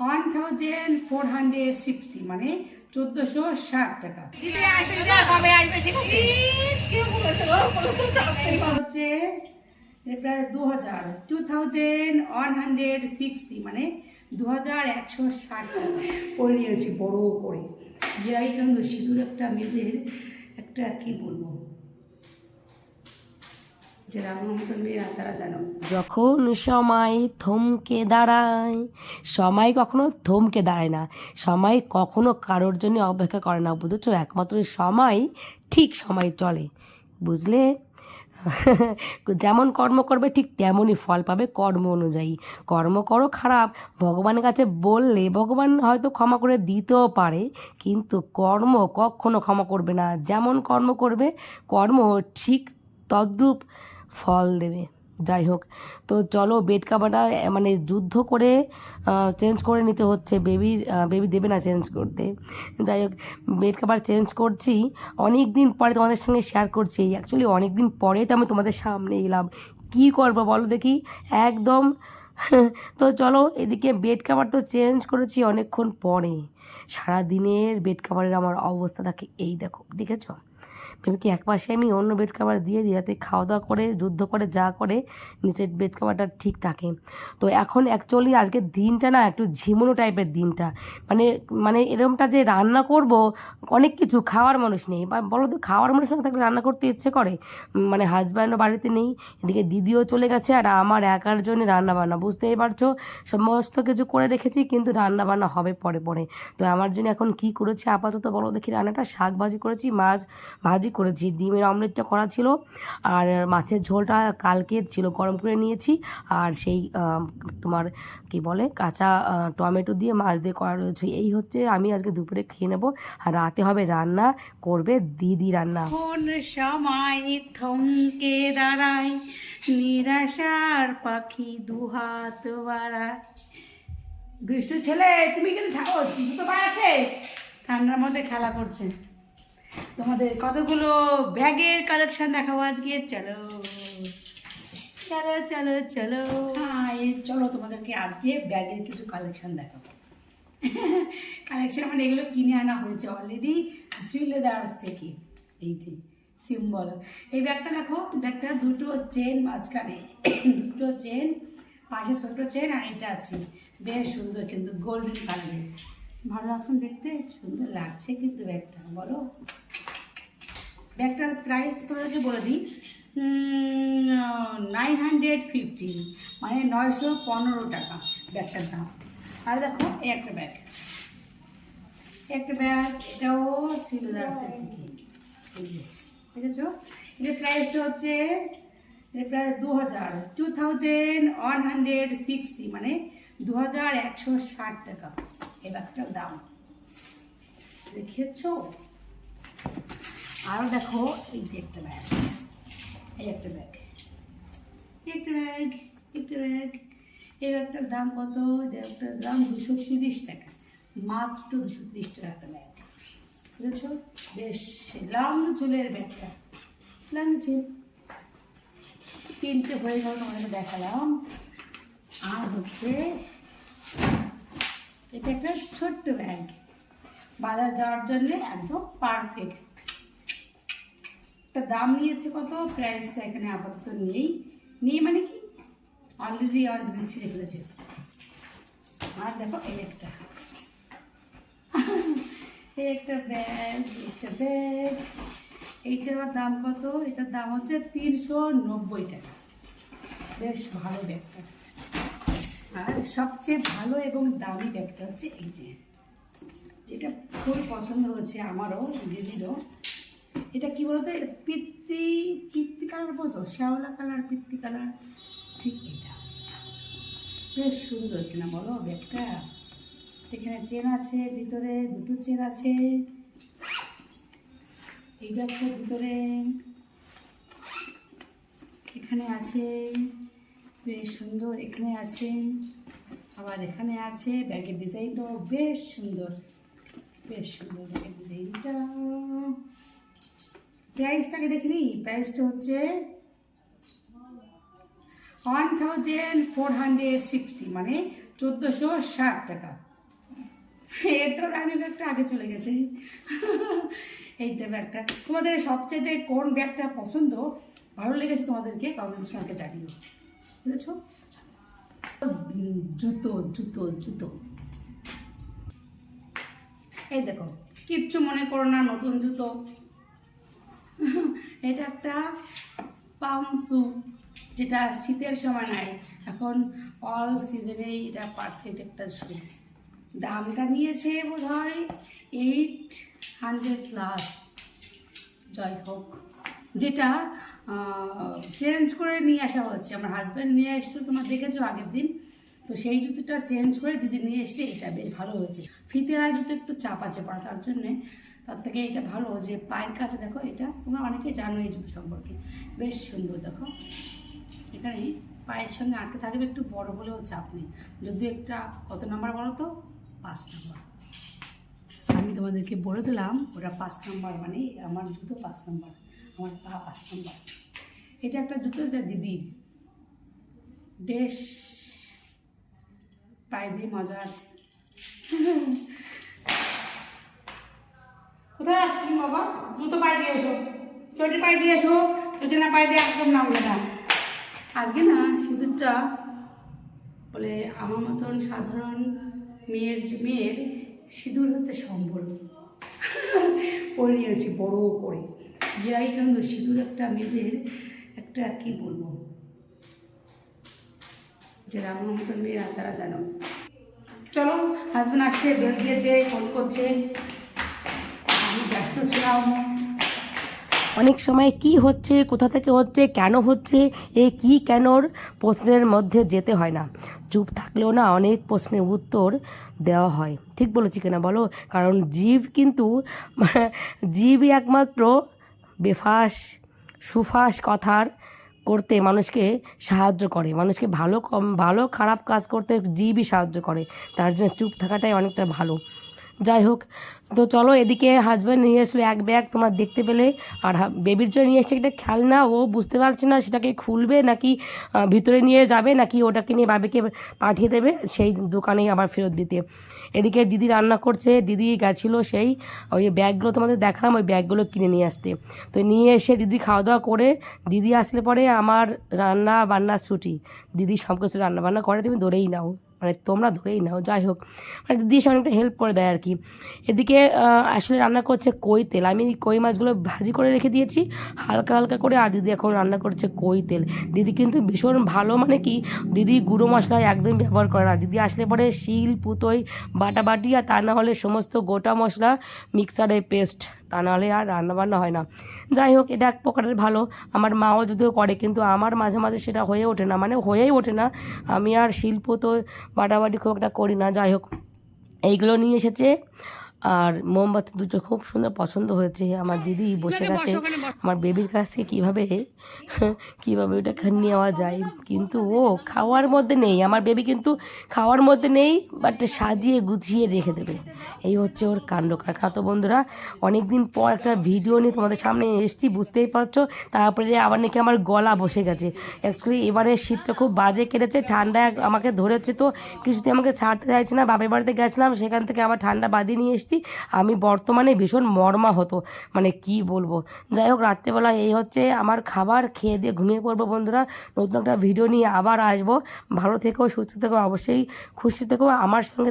One thousand four hundred sixty মানে চোদ্দোশো ষাট টাকা। হচ্ছে প্রায় দু হাজার two thousand one hundred sixty মানে দু হাজার একশো ষাট টাকা। পরে নিয়েছি বড় করে। বিয়াই কিন্তু সিঁদুর একটা মেয়েদের একটা কি বলব যারা আমার মতন মেয়েরা তারা জানো যখন সময় থমকে দাঁড়ায়, সময় কখনো থমকে দাঁড়ায় না, সময় কখনো কারোর জন্য অপেক্ষা করে না, বুঝেছ? একমাত্র সময়, ঠিক সময় চলে, বুঝলে? যেমন কর্ম করবে, ঠিক তেমনই ফল পাবে কর্ম অনুযায়ী। কর্ম করো খারাপ, ভগবানের কাছে বললে ভগবান হয়তো ক্ষমা করে দিতেও পারে, কিন্তু কর্ম কখনো ক্ষমা করবে না। যেমন কর্ম করবে, কর্ম ঠিক তদ্রূপ ফল দেবে। যাই হোক, তো চলো বেড কাভারটা মানে যুদ্ধ করে চেঞ্জ করে নিতে হচ্ছে। বেবির বেবি দেবে না চেঞ্জ করতে। যাই হোক বেড কাভার চেঞ্জ করছি। অনেক দিন পরে তোমাদের সঙ্গে শেয়ার করছি। অ্যাকচুয়ালি অনেক দিন পরে তো আমি তোমাদের সামনে এলাম। কী করব বলো দেখি? একদম। তো চলো, এদিকে বেড কাভার তো চেঞ্জ করেছি অনেকক্ষণ পরে। সারা দিনের বেড কাভারের আমার অবস্থা থাকে এই দেখো, দেখেছ? বেবিকে এক পাশে আমি অন্য বেড কাভার দিয়ে দিই যাতে খাওয়া দাওয়া করে, যুদ্ধ করে, যা করে নিচের বেড কাভারটা ঠিক থাকে। তো এখন অ্যাকচুয়ালি আজকের দিনটা না একটু ঝিমুনো টাইপের দিনটা। মানে মানে এরকমটা যে রান্না করব, অনেক কিছু খাওয়ার মানুষ নেই। বা বলো তো খাওয়ার মানুষ না থাকলে রান্না করতে ইচ্ছে করে। মানে হাজব্যান্ডও বাড়িতে নেই, এদিকে দিদিও চলে গেছে আর আমার একার জন্য রান্না বান্না বুঝতেই পারছ? সমস্ত কিছু করে রেখেছি কিন্তু রান্না বান্না হবে পরে পরে। তো আমার জন্য এখন কি করেছি? আপাতত বলো দেখি রান্নাটা শাক ভাজি করেছি, মাছ ভাজি করেছি। ডিমের অমলেটটা করা ছিল আর মাছের ঝোলটা কালকে ছিল, গরম করে নিয়েছি। আর সেই তোমার কি বলে, কাঁচা টমেটো দিয়ে মাছ দিয়ে করা রয়েছে। এই হচ্ছে আমি আজকে দুপুরে খেয়ে নেব। আর রাতে হবে রান্না, করবে দিদি রান্না। কোন সময় থমকে দাঁড়ায়, নিরাশার পাখি দুহাত দুষ্টু ছেলে, তুমি কিন্তু পায়ে আছে। ঠান্ডার মধ্যে খেলা করছে। তোমাদের কতগুলো ব্যাগের কালেকশন দেখাবো আজকে? চলো। চলো চলো চলো। চলো তোমাদেরকে আজকে ব্যাগের কিছু কালেকশন দেখাবো। কালেকশন মানে এগুলো কিনে আনা হয়েছে অলরেডি শ্রীলেদার্স থেকে। এই যে সিম্বল এই ব্যাগটা দেখো, ব্যাগটা দুটো চেন মাঝখানে, দুটো চেন পাশে ছোট চেন আর এটা আছে। বেশ সুন্দর, কিন্তু গোল্ডেন কালারের ভালো লাগছে দেখতে? সুন্দর লাগছে কিন্তু ব্যাগটা, বলো। ব্যাগটার প্রাইস তোমাদেরকে বলে দিই। নাইন হান্ড্রেড ফিফটি মানে নয়শো পনেরো টাকা ব্যাগটার দাম। আর দেখো একটা ব্যাগ। একটা ব্যাগ, এটাও সিলদার্সের থেকে এই যে, দেখেছ? এটার প্রাইসটা হচ্ছে প্রায় দু হাজার two thousand one hundred sixty মানে দু হাজার একশো ষাট টাকা। এই ব্যাগটার দাম দেখেছ? আরও দেখো, এই যে একটা ব্যাগ এই একটা ব্যাগ একটা ব্যাগ একটা ব্যাগ এই ব্যাগটার দাম কত? ব্যাগটার দাম দুশো তিরিশ টাকা। মাত্র দুশো তিরিশ টাকা একটা ব্যাগ বুঝেছ? বেশ লং চুলের ব্যাগটা। লং চুল। তিনটে হয়ে গেল, তোমাদেরকে দেখালাম। আর হচ্ছে এটা একটা ছোট্ট ব্যাগ বাজার যাওয়ার জন্য একদম পারফেক্ট একটা দাম নিয়েছে কত? প্রাইসটা এখানে আপাতত নেই। নেই মানে কি? অলরেডি অলরেডি ছিঁড়ে ফেলেছে। আর দেখো, এই একটা। একটা ব্যাগ একটা ব্যাগ এইটার দাম কত? এটার দাম হচ্ছে তিনশো নব্বই টাকা। বেশ ভালো ব্যাগটা আর সবচেয়ে ভালো এবং দামি ব্যাগটা হচ্ছে এই যে। যেটা খুব পছন্দ হয়েছে আমারও, দিদিরও। এটা কি বলতো? পিত্তি পিত্তি কালার বোঝো শ্যাওলা কালার, পিত্তি কালার। ঠিক এটা। বেশ সুন্দর কিনা বলো ব্যাগটা? এখানে চেন আছে, ভিতরে দুটো চেন আছে। এই দেখো ভিতরে এখানে আছে বেশ সুন্দর। এখানে আছে, আবার এখানে আছে ব্যাগের ডিজাইনটাও বেশ সুন্দর। বেশ সুন্দর ব্যাগের ডিজাইনটা। প্রাইসটাকে দেখিনি, প্রাইসটা হচ্ছে one thousand four hundred sixty মানে চোদ্দোশো ষাট টাকা। এটা দামি ব্যাগটা আগে চলে গেছে। এইটা ব্যাগটা। তোমাদের সবচেয়ে কোন ব্যাগটা পছন্দ, ভালো লেগেছে তোমাদেরকে কমেন্টস আমাকে জানিও। বুঝেছ জুতো জুতো জুতো। এই দেখো, কিচ্ছু মনে করো না, নতুন জুতো। এটা একটা পাম শু যেটা শীতের সময় নাই। এখন অল সিজনেই এটা পারফেক্ট একটা শু দামটা নিয়েছে বোধ হয় এইট হান্ড্রেড প্লাস যাই হোক, যেটা চেঞ্জ করে নিয়ে আসা হচ্ছে। আমার হাজব্যান্ড নিয়ে এসছে, তোমরা দেখেছ আগের দিন। তো সেই জুতোটা চেঞ্জ করে দিদি নিয়ে এসছে, এটা বেশ ভালো হয়েছে। ফিতে আর জুতো একটু চাপ আছে পড়া তার জন্যে তার থেকে এটা ভালো যে পায়ের কাছে দেখো, এটা তোমরা অনেকেই জানো এই জুতো সম্পর্কে। বেশ সুন্দর, দেখো। এখানে পায়ের সঙ্গে আটকে থাকবে, একটু বড় হলেও চাপ নেই। যদি একটা, কত নাম্বার বলো তো? পাঁচ নাম্বার আমি তোমাদেরকে বলে দিলাম ওটা পাঁচ নাম্বার মানে আমার জুতো পাঁচ নাম্বার আমার পা পাঁচ নাম্বার এটা একটা জুতো এটা দিদির বেশ পায়ে দিয়ে মজা আছে। কোথায় তুমি বাবা? জুতো পায়ে দিয়ে এসো। চটি পায়ে দিয়ে এসো। চটি না পায়ে দিয়ে একদম নামবে না আজকে না সিঁদুরটা বলে আমার মতন সাধারণ মেয়ের মেয়ের সিঁদুর হচ্ছে সম্বল। পরিয়েছি বড় করে। আগে কিন্তু সিঁদুর একটা মেয়েদের একটা কি বলব? যারা আমার মতন মেয়েরা তারা জানো। চলো হাজব্যান্ড আসছে বেল দিয়েছে ফোন করছে। আমি ব্যস্ত ছিলাম। অনেক সময় কি হচ্ছে, কোথা থেকে হচ্ছে, কেন হচ্ছে, এ কি কেনর প্রশ্নের মধ্যে যেতে হয় না। চুপ থাকলেও না অনেক প্রশ্নের উত্তর দেওয়া হয়। ঠিক বলেছি কিনা বলো? কারণ জীব কিন্তু, জীবই একমাত্র বেফাস সুফাস কথার করতে মানুষকে সাহায্য করে, মানুষকে ভালো কম- ভালো খারাপ কাজ করতে জীবই সাহায্য করে। তার জন্য চুপ থাকাটাই অনেকটা ভালো। যাই হোক, তো চলো এদিকে হাজব্যান্ড নিয়ে এসলো এক ব্যাগ তোমার দেখতে পেলে। আর বেবির জন্য নিয়ে এসছে একটা খেলনা, ও বুঝতে পারছে না সেটাকে খুলবে নাকি ভিতরে নিয়ে যাবে নাকি ওটাকে নিয়ে বাবিকে পাঠিয়ে দেবে সেই দোকানেই আবার ফেরত দিতে। এদিকে দিদি রান্না করছে, দিদি গেছিল সেই ওই ব্যাগগুলো তোমাদের দেখালাম, ওই ব্যাগগুলো কিনে নিয়ে আসতে। তো নিয়ে এসে দিদি খাওয়া দাওয়া করে, দিদি আসলে পরে আমার রান্না বান্নার ছুটি। দিদি সব কিছু রান্না বান্না করে, তুমি ধরেই নাও। মানে তোমরা ধরেই নাও, যাই হোক। মানে দিদি এসে অনেকটা হেল্প করে দেয় আর কি এদিকে আসলে রান্না করছে কই তেল। আমি কই মাছগুলো ভাজি করে রেখে দিয়েছি। হালকা হালকা করে, আর দিদি এখন রান্না করছে কই তেল। দিদি কিন্তু ভীষণ ভালো মানে কি, দিদি গুঁড়ো মশলা একদম ব্যবহার করে না। দিদি আসলে পরে শিল, পুতোই, বাটাবাটি, আর তা না হলে সমস্ত গোটা মশলা মিক্সারে পেস্ট তা নাহলে আর রান্নাবান্না হয় না। যাই হোক, এটা এক প্রকারের ভালো। আমার মাও যদিও করে, কিন্তু আমার মাঝে মাঝে সেটা হয়ে ওঠে না। মানে হয়েই ওঠে না। আমি আর শিল্প তো বাটাবাটি খুব একটা করি না। যাই হোক, এইগুলো নিয়ে এসেছে। আর মোমবাতি দুটো খুব সুন্দর পছন্দ হয়েছে। আমার দিদি বসে গেছে। আমার বেবির কাছ থেকে কীভাবে কীভাবে ওটা নেওয়া যায়। কিন্তু ও খাওয়ার মধ্যে নেই। আমার বেবি কিন্তু খাওয়ার মধ্যে নেই বাট সাজিয়ে গুছিয়ে রেখে দেবে। এই হচ্ছে ওর কাণ্ড কারখানা। তো বন্ধুরা অনেক দিন পর একটা ভিডিও নিয়ে তোমাদের সামনে এসেছি বুঝতেই পারছ? তারপরে আবার নাকি আমার গলা বসে গেছে। অ্যাকচুয়ালি এবারে শীতটা খুব বাজে কেটেছে ঠান্ডা আমাকে ধরেছে তো। কিছুতেই আমাকে ছাড়তে চাইছে না। বাপের বাড়িতে গেছিলাম সেখান থেকে আবার ঠান্ডা বাদিয়ে নিয়ে এসেছি। আমি বর্তমানে ভীষণ মর্মা হতো মানে কি বলব? যাই হোক রাত্রেবেলা এই হচ্ছে আমার খাবার খেয়ে দিয়ে ঘুমিয়ে পড়ব বন্ধুরা। নতুন একটা ভিডিও নিয়ে আবার আসব। ভালো থেকো, সুস্থ থেকো, অবশ্যই খুশি থেকো। আমার সঙ্গে